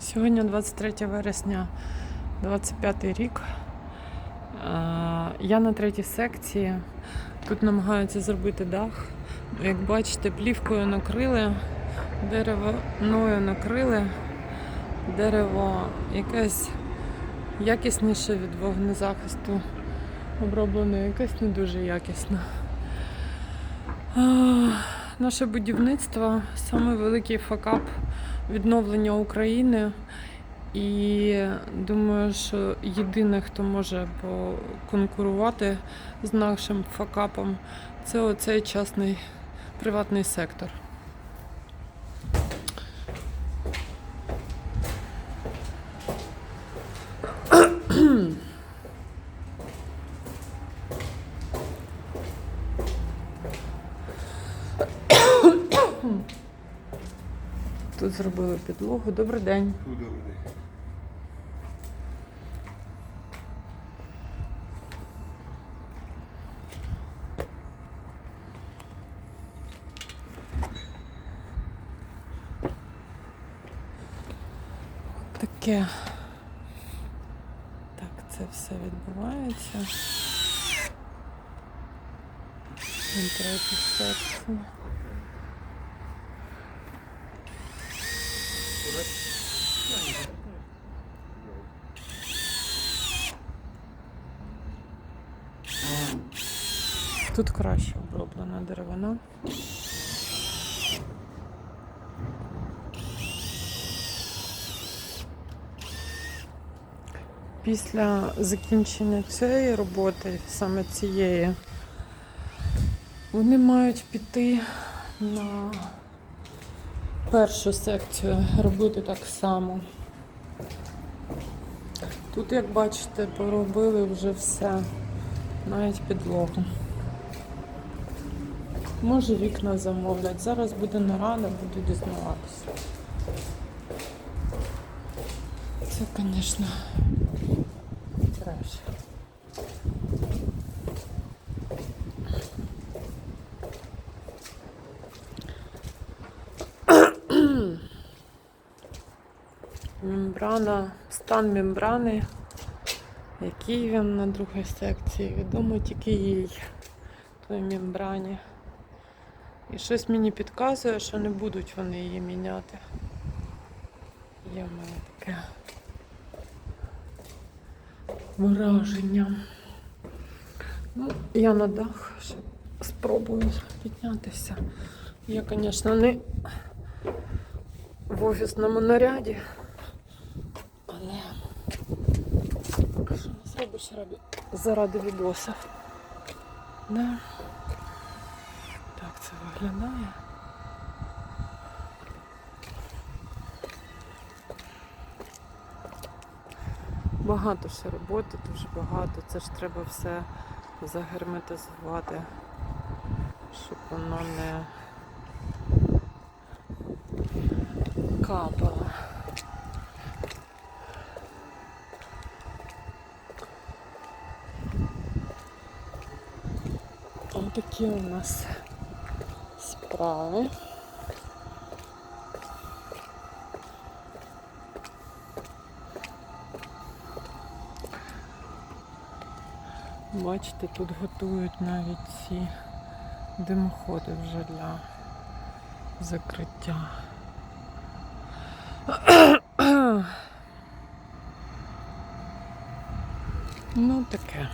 Сьогодні 23 вересня, 25 рік. Я на третій секції. Тут намагаються зробити дах. Як бачите, плівкою накрили, деревною накрили. Дерево якесь якісніше від вогнезахисту оброблене, якесь не дуже якісне. Наше будівництво саме великий факап відновлення України. І думаю, що єдине, хто може конкурувати з нашим факапом, це оцей частний приватний сектор. Тут зробили підлогу. Добрий день. Добрий. Таке. Так, це все відбувається. Він третій секції. Тут краще оброблена деревина. Після закінчення цієї роботи, саме цієї, вони мають піти на першу секцію, робити так само. Тут, як бачите, поробили вже все, навіть підлогу. Може вікна замовлять. Зараз буде нарада, буду дізнаватися. Це, звісно, Мембрана, стан мембрани, який він на другій секції, відомо тільки їй, той мембрані. І щось мені підказує, що не будуть вони її міняти. Є в мене таке враження. Ну, я на дах ще спробую піднятися. Я, звісно, не в офісному наряді. Але що не зробиш ради, заради відосів. Да. Так це виглядає. Багато ще роботи, дуже багато. Це ж треба все загерметизувати, щоб воно не капало. Такі у нас справи. Бачите, тут готують навіть ці димоходи вже для закриття. Ну таке.